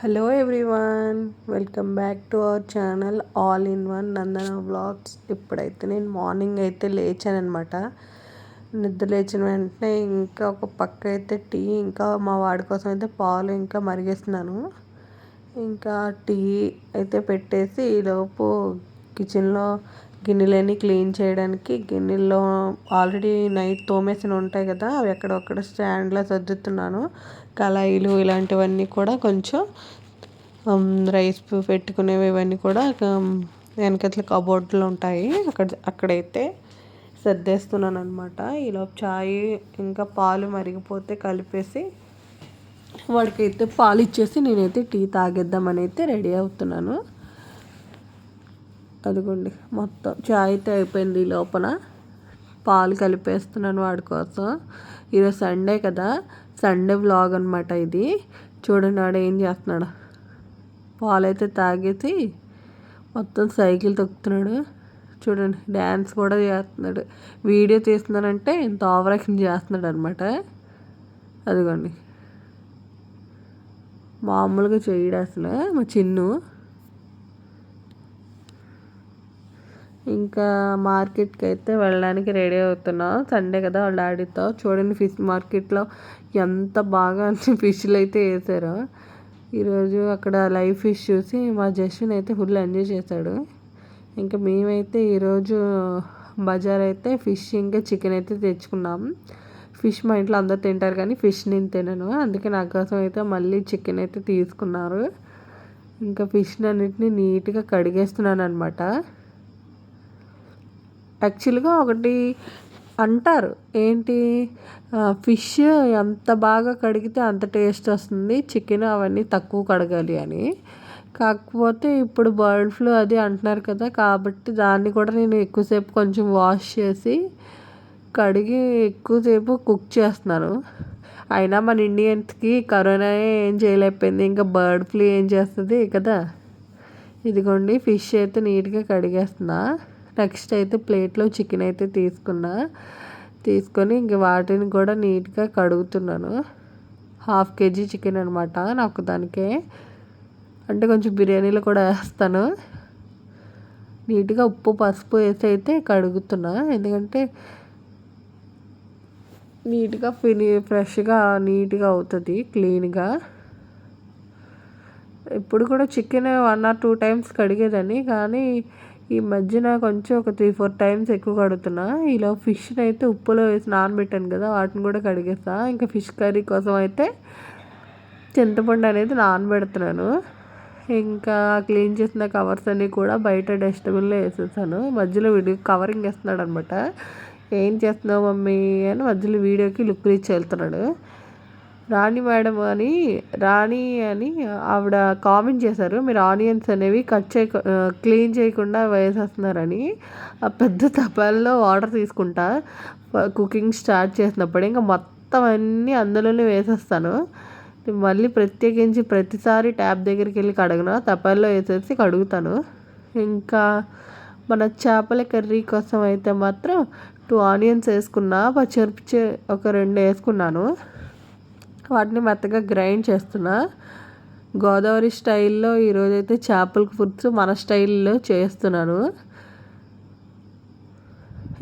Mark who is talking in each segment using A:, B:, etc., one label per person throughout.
A: Hello everyone welcome back to our channel all in one Nandana vlogs ఇప్పుడైతే నేను morning అయితే లేచాను అనమాట నిద్ర లేచిన వెంటనే ఇంకా ఒక పక్క అయితే టీ ఇంకా మా వాడి కోసం అయితే పాలు ఇంకా మరిగేస్తున్నాను. ఇంకా టీ అయితే పెట్టేసి ఈలోపు కిచెన్లో గిన్నెలన్నీ క్లీన్ చేయడానికి గిన్నెల్లో ఆల్రెడీ నైట్ తోమేసిన ఉంటాయి కదా అవి ఎక్కడొక్కడ స్టాండ్లో సర్దుతున్నాను. కళాయిలు ఇలాంటివన్నీ కూడా కొంచెం రైస్ పెట్టుకునేవి ఇవన్నీ కూడా వెనకట్ల కబోర్డ్లో ఉంటాయి. అక్కడ అక్కడైతే సర్దేస్తున్నాను అనమాట ఈలోపు చాయ్ ఇంకా పాలు మరిగిపోతే కలిపేసి వాడికైతే పాలు ఇచ్చేసి నేనైతే టీ తాగేద్దామని అయితే రెడీ అవుతున్నాను. అదిగోండి మొత్తం చాయ్ అయితే అయిపోయింది లోపల. పాలు కలిపేస్తున్నాను వాడి కోసం. ఈరోజు సండే కదా సండే వ్లాగ్ అనమాట ఇది. చూడండి వాడు ఏం చేస్తున్నాడు. పాలైతే తాగేసి మొత్తం సైకిల్ తొక్కుతున్నాడు. చూడండి డ్యాన్స్ కూడా చేస్తున్నాడు. వీడియో తీస్తున్నానంటే ఇంత ఓవరాక్షన్ చేస్తున్నాడు అనమాట అదిగోండి. మామూలుగా చేయడు అసలు మా చిన్ను. ఇంకా మార్కెట్కి అయితే వెళ్ళడానికి రెడీ అవుతున్నాం. సండే కదా వాళ్ళ డాడీతో. చూడండి ఫిష్ మార్కెట్లో ఎంత బాగా ఫిష్లు అయితే వేసారో. ఈరోజు అక్కడ లైవ్ ఫిష్ చూసి మా జస్విన్ అయితే ఫుల్ ఎంజాయ్ చేశాడు. ఇంకా మేమైతే ఈరోజు బజార్ అయితే ఫిష్ ఇంకా చికెన్ అయితే తెచ్చుకున్నాం. ఫిష్ మా ఇంట్లో అందరు తింటారు కానీ ఫిష్ నేను తినను. అందుకే నా కోసం అయితే మళ్ళీ చికెన్ అయితే తీసుకున్నారు. ఇంకా ఫిష్ అన్నిటిని నీట్గా కడిగేస్తున్నాను అనమాట యాక్చువల్గా ఒకటి అంటారు. ఏంటి? ఫిష్ ఎంత బాగా కడిగితే అంత టేస్ట్ వస్తుంది. చికెన్ అవన్నీ తక్కువ కడగాలి అని. కాకపోతే ఇప్పుడు బర్డ్ ఫ్లూ అది అంటున్నారు కదా కాబట్టి దాన్ని కూడా నేను ఎక్కువసేపు కొంచెం వాష్ చేసి కడిగి ఎక్కువసేపు కుక్ చేస్తున్నాను. అయినా మన ఇండియన్స్కి కరోనా ఏం చేయలేకపోయింది. ఇంకా బర్డ్ ఫ్లూ ఏం చేస్తుంది కదా. ఇదిగోండి ఫిష్ అయితే నీట్గా కడిగేస్తున్నా. నెక్స్ట్ అయితే ప్లేట్లో చికెన్ అయితే తీసుకున్నా. తీసుకొని ఇంక వాటిని కూడా నీట్గా కడుగుతున్నాను. హాఫ్ కేజీ చికెన్ అనమాట నాకు దానికే. అంటే కొంచెం బిర్యానీలో కూడా వేస్తాను. నీట్గా ఉప్పు పసుపు వేసి అయితే కడుగుతున్నా. ఎందుకంటే నీట్గా ఫిని ఫ్రెష్గా నీట్గా అవుతుంది క్లీన్గా. ఇప్పుడు కూడా chicken one or two times కడిగేదని కానీ ఈ మధ్యన కొంచెం ఒక త్రీ ఫోర్ టైమ్స్ ఎక్కువ కడుగుతున్నా. ఇలా ఫిష్ని అయితే ఉప్పులో వేసి నానబెట్టాను కదా వాటిని కూడా కడిగేస్తా. ఇంకా ఫిష్ కర్రీ కోసం అయితే చింతపండు అనేది నానబెడుతున్నాను. ఇంకా క్లీన్ చేసిన కవర్స్ అన్నీ కూడా బయట డస్ట్బిన్లో వేసేసాను. మధ్యలో వీడియో కవరింగ్ వేస్తున్నాడు అనమాట ఏం చేస్తున్నావు మమ్మీ అని మధ్యలో వీడియోకి లుక్ రీచ్ వెళ్తున్నాడు. రాణి మేడం అని రాణి అని ఆవిడ కామెంట్ చేశారు. మీరు ఆనియన్స్ అనేవి కట్ చేయ క్లీన్ చేయకుండా వేసేస్తున్నారని. ఆ పెద్ద తపాల్లో వాటర్ తీసుకుంటా కుకింగ్ స్టార్ట్ చేసినప్పుడు. ఇంకా మొత్తం అన్నీ అందులోనే వేసేస్తాను. మళ్ళీ ప్రత్యేకించి ప్రతిసారి ట్యాప్ దగ్గరికి వెళ్ళి కడగను. తపాల్లో వేసేసి కడుగుతాను. ఇంకా మన చేపల కర్రీ కోసం అయితే మాత్రం టూ ఆనియన్స్ వేసుకున్నా పచ్చిమిర్చి ఒక రెండు వేసుకున్నాను. వాటిని మెత్తగా గ్రైండ్ చేస్తున్నా. గోదావరి స్టైల్లో ఈరోజైతే చేపల పులుసు మన స్టైల్లో చేస్తున్నాను.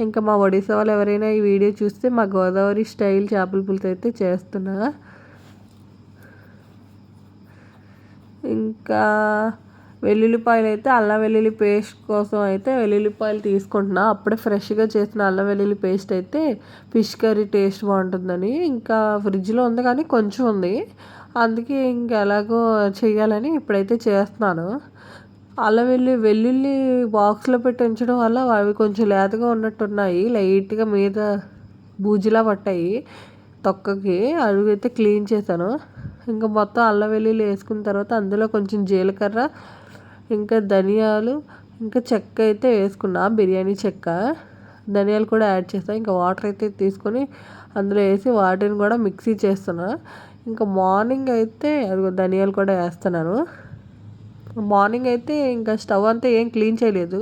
A: ఇంకా మా ఒడిశా వాళ్ళు ఎవరైనా ఈ వీడియో చూస్తే మా గోదావరి స్టైల్ చేపల పులుసు అయితే చేస్తున్నా. ఇంకా వెల్లుల్లిపాయలు అయితే అల్లం వెల్లుల్లి పేస్ట్ కోసం అయితే వెల్లుల్లిపాయలు తీసుకుంటున్నా. అప్పుడే ఫ్రెష్గా చేసిన అల్లం వెల్లుల్లి పేస్ట్ అయితే ఫిష్ కర్రీ టేస్ట్ బాగుంటుందని ఇంకా ఫ్రిడ్జ్లో ఉంది కానీ కొంచెం ఉంది. అందుకే ఇంకా ఎలాగో చేయాలని ఇప్పుడైతే చేస్తున్నాను. అల్లం వెల్లి వెల్లుల్లి బాక్స్లో పెట్టి ఉంచడం వల్ల అవి కొంచెం లేతగా ఉన్నట్టున్నాయి. లైట్గా మీద బూజులా పట్టాయి తొక్కకి. అవి అయితే క్లీన్ చేశాను. ఇంకా మొత్తం అల్లం వెల్లుల్లి వేసుకున్న తర్వాత అందులో కొంచెం జీలకర్ర ఇంకా ధనియాలు ఇంకా చెక్క అయితే వేసుకున్నా బిర్యానీ చెక్క. ధనియాలు కూడా యాడ్ చేస్తాను ఇంకా వాటర్ అయితే తీసుకొని అందులో వేసి వాటిని కూడా మిక్సీ చేస్తున్నా. ఇంకా మార్నింగ్ అయితే అది ధనియాలు కూడా వేస్తున్నాను. మార్నింగ్ అయితే ఇంకా స్టవ్ అంతా ఏం క్లీన్ చేయలేదు.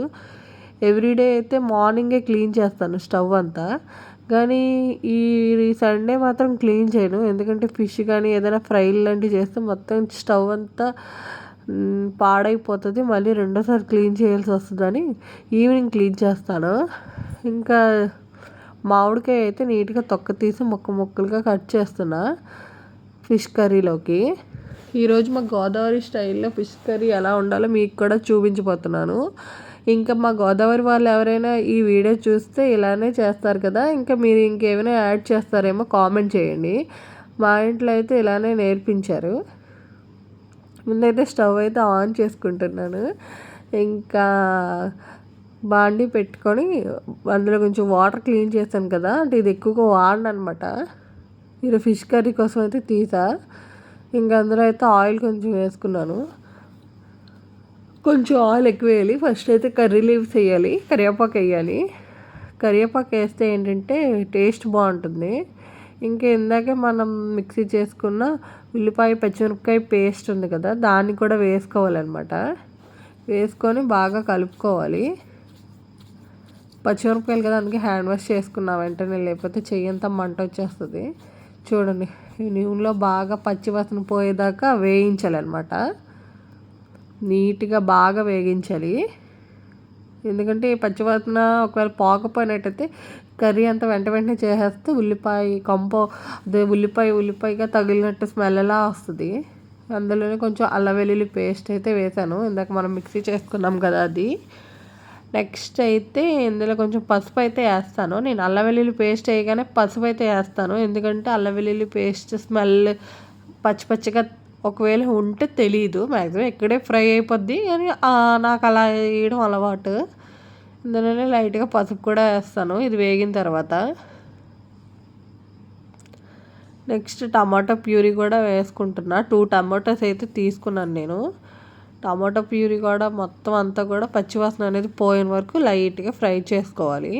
A: ఎవ్రీడే అయితే మార్నింగే క్లీన్ చేస్తాను స్టవ్ అంతా. కానీ ఈ సండే మాత్రం క్లీన్ చేయను. ఎందుకంటే ఫిష్ కానీ ఏదైనా ఫ్రై లాంటివి చేస్తే మొత్తం స్టవ్ అంతా పాడైపోతుంది. మళ్ళీ రెండోసారి క్లీన్ చేయాల్సి వస్తుందని ఈవినింగ్ క్లీన్ చేస్తాను. ఇంకా మామిడికాయ అయితే నీట్గా తొక్క తీసి ముక్క ముక్కలుగా కట్ చేస్తున్నా ఫిష్ కర్రీలోకి. ఈరోజు మా గోదావరి స్టైల్లో ఫిష్ కర్రీ ఎలా ఉండాలో మీకు కూడా చూపించబోతున్నాను. ఇంకా మా గోదావరి వాళ్ళు ఎవరైనా ఈ వీడియో చూస్తే ఇలానే చేస్తారు కదా ఇంకా మీరు ఇంకేమైనా యాడ్ చేస్తారేమో కామెంట్ చేయండి. మా ఇంట్లో అయితే ఇలానే నేర్పించారు. ముందైతే స్టవ్ అయితే ఆన్ చేసుకుంటున్నాను. ఇంకా బాండి పెట్టుకొని అందులో కొంచెం వాటర్ క్లీన్ చేస్తాను కదా అంటే ఇది ఎక్కువగా వాడను అనమాట ఇది ఫిష్ కర్రీ కోసం అయితే తీసా. ఇంకా అందులో అయితే ఆయిల్ కొంచెం వేసుకున్నాను. కొంచెం ఆయిల్ ఎక్కువ వేయాలి. ఫస్ట్ అయితే కర్రీ లీవ్స్ వేయాలి కరివేపాకు వేయాలి. కరివేపాకు వేస్తే ఏంటంటే టేస్ట్ బాగుంటుంది. ఇంకా ఇందాకే మనం మిక్సీ చేసుకున్న ఉల్లిపాయ పచ్చిమిరపకాయ పేస్ట్ ఉంది కదా దాన్ని కూడా వేసుకోవాలన్నమాట. వేసుకొని బాగా కలుపుకోవాలి. పచ్చిమిరపకాయలు కదా అందుకే హ్యాండ్ వాష్ చేసుకున్నా వెంటనే లేకపోతే చెయ్యంతా మంట వచ్చేస్తుంది. చూడండి నూనెలో బాగా పచ్చివాసన పోయేదాకా వేయించాలన్నమాట. నీట్గా బాగా వేగించాలి. ఎందుకంటే పచ్చివాసన ఒకవేళ పోకపోయినట్టయితే కర్రీ అంతా వెంట వెంటనే చేసేస్తే ఉల్లిపాయ కంపో అదే ఉల్లిపాయ ఉల్లిపాయగా తగిలినట్టు స్మెల్ ఎలా వస్తుంది. అందులోనే కొంచెం అల్లం వెల్లుల్లి పేస్ట్ అయితే వేసాను. ఇందాక మనం మిక్సీ చేసుకున్నాం కదా అది. నెక్స్ట్ అయితే ఇందులో కొంచెం పసుపు అయితే వేస్తాను. నేను అల్లం వెల్లుల్లి పేస్ట్ వేయగానే పసుపు అయితే వేస్తాను. ఎందుకంటే అల్లం వెల్లుల్లి పేస్ట్ స్మెల్ పచ్చి పచ్చిగా ఒకవేళ ఉంటే తెలియదు మ్యాక్సిమం ఇక్కడే ఫ్రై అయిపోద్ది. కానీ నాకు అలా వేయడం అలవాటు. ఇందులోనే లైట్గా పసుపు కూడా వేస్తాను. ఇది వేగిన తర్వాత నెక్స్ట్ టమాటో ప్యూరీ కూడా వేసుకుంటున్నా. టూ టమాటోస్ అయితే తీసుకున్నాను నేను. టమాటో ప్యూరీ కూడా మొత్తం అంతా కూడా పచ్చివాసన అనేది పోయిన వరకు లైట్గా ఫ్రై చేసుకోవాలి.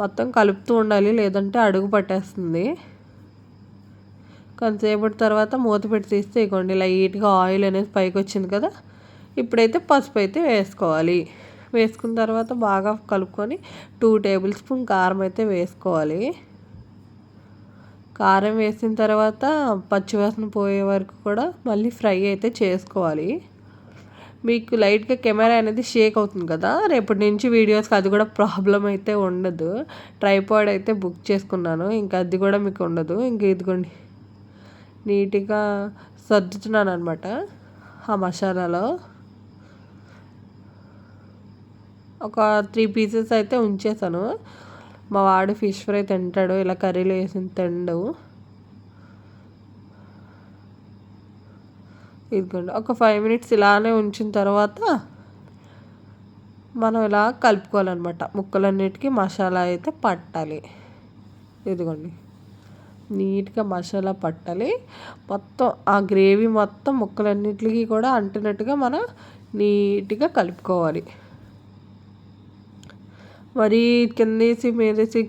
A: మొత్తం కలుపుతూ ఉండాలి లేదంటే అడుగు పట్టేస్తుంది. కొంతసేపటి తర్వాత మూత పెట్టి తీస్తే ఇగోండి లైట్గా ఆయిల్ అనేది పైకి వచ్చింది కదా ఇప్పుడైతే పసుపు అయితే వేసుకోవాలి. వేసుకున్న తర్వాత బాగా కలుపుకొని టూ టేబుల్ స్పూన్ కారం అయితే వేసుకోవాలి. కారం వేసిన తర్వాత పచ్చివాసన పోయే వరకు కూడా మళ్ళీ ఫ్రై అయితే చేసుకోవాలి. మీకు లైట్గా కెమెరా అనేది షేక్ అవుతుంది కదా రేపటి నుంచి వీడియోస్కి అది కూడా ప్రాబ్లం అయితే ఉండదు. ట్రైపాడ్ అయితే బుక్ చేసుకున్నాను ఇంకా అది కూడా మీకు ఉండదు. ఇంక ఇదిగోండి నీట్గా సర్దుతున్నాను అనమాట ఆ మసాలాలో. ఒక త్రీ పీసెస్ అయితే ఉంచేసాను. మా వాడు ఫిష్ ఫ్రై తింటాడు ఇలా కర్రీలో వేసి తిండు. ఇదిగోండి ఒక ఫైవ్ మినిట్స్ ఇలానే ఉంచిన తర్వాత మనం ఇలా కలుపుకోవాలన్నమాట. ముక్కలన్నిటికీ మసాలా అయితే పట్టాలి. ఇదిగోండి నీట్గా మసాలా పట్టాలి. మొత్తం ఆ గ్రేవీ మొత్తం ముక్కలన్నిటికీ కూడా అంటినట్టుగా మనం నీట్గా కలుపుకోవాలి. మరీ కిందేసి మీదేసి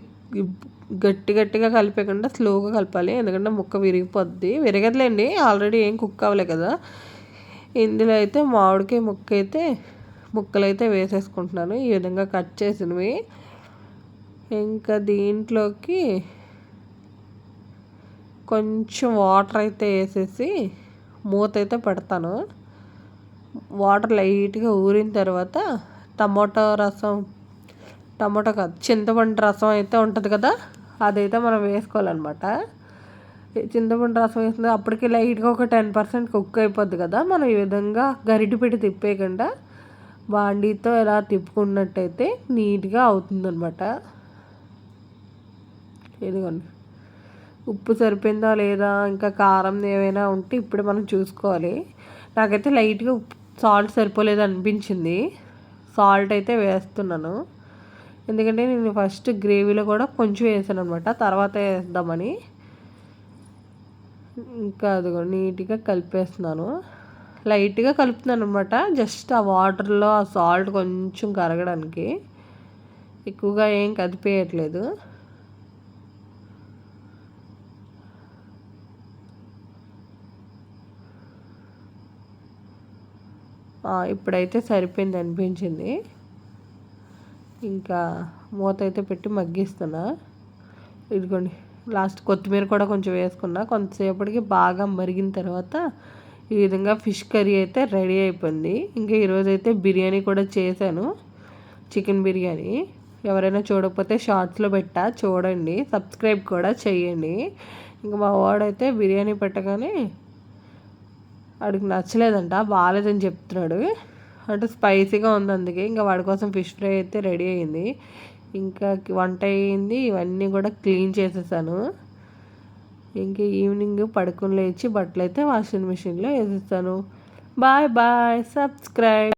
A: గట్టి గట్టిగా కలిపేయకుండా స్లోగా కలపాలి. ఎందుకంటే ముక్క విరిగిపోద్ది. విరగదులేండి. ఆల్రెడీ ఏం కుక్ అవ్వలే కదా. ఇందులో అయితే మామిడికాయ ముక్క అయితే ముక్కలు అయితే వేసేసుకుంటున్నాను. ఈ విధంగా కట్ చేసినవి. ఇంకా దీంట్లోకి కొంచెం వాటర్ అయితే వేసేసి మూత అయితే పెడతాను. వాటర్ లైట్గా ఊరిన తర్వాత టమాటో రసం టమాటో కాదు చింతపండు రసం అయితే ఉంటుంది కదా అదైతే మనం వేసుకోవాలన్నమాట. చింతపండు రసం వేస్తుంది అప్పటికి లైట్గా ఒక టెన్ పర్సెంట్ కుక్ అయిపోద్ది కదా మనం ఈ విధంగా గరిటి పెట్టి తిప్పేయకుండా బాండీతో ఎలా తిప్పుకున్నట్టయితే నీట్గా అవుతుందన్నమాట. ఇదిగోండి. ఉప్పు సరిపోయిందా లేదా ఇంకా కారం ఏమైనా ఉంటే ఇప్పుడు మనం చూసుకోవాలి. నాకైతే లైట్గా ఉప్పు సాల్ట్ సరిపోలేదు అనిపించింది సాల్ట్ అయితే వేస్తున్నాను. ఎందుకంటే నేను ఫస్ట్ గ్రేవీలో కూడా కొంచెం వేసాను అనమాట తర్వాత వేద్దామని. ఇంకా అది నీట్గా కలిపేస్తున్నాను. లైట్గా కలుపుతున్నాను అనమాట జస్ట్ ఆ వాటర్లో ఆ సాల్ట్ కొంచెం కరగడానికి. ఎక్కువగా ఏం కదిపేయట్లేదు. ఇప్పుడైతే సరిపోయింది అనిపించింది. ఇంకా మూత అయితే పెట్టి మగ్గిస్తున్నా. ఇదిగోండి లాస్ట్ కొత్తిమీర కూడా కొంచెం వేసుకున్నా. కొంతసేపటికి బాగా మరిగిన తర్వాత ఈ విధంగా ఫిష్ కర్రీ అయితే రెడీ అయిపోయింది. ఇంకా ఈరోజు అయితే బిర్యానీ కూడా చేశాను చికెన్ బిర్యానీ. ఎవరైనా చూడకపోతే షార్ట్స్లో పెట్టా చూడండి. సబ్స్క్రైబ్ కూడా చేయండి ఇంకా మా వాడైతే బిర్యానీ పెట్టగానే వాడికి నచ్చలేదంట బాగాలేదని చెప్తున్నాడు. అంటే స్పైసీగా ఉంది అందుకే. ఇంకా వాడి కోసం ఫిష్ ఫ్రై అయితే రెడీ అయింది. ఇంకా వంట అయింది. ఇవన్నీ కూడా క్లీన్ చేసేసాను. ఇంకా ఈవినింగ్ పడుకుని లేచి బట్టలు అయితే వాషింగ్ మిషన్లో వేసేస్తాను. Bye bye. సబ్స్క్రైబ్.